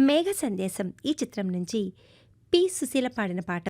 మేఘ సందేశం ఈ చిత్రం నుంచి పి సుశీల పాడిన పాట.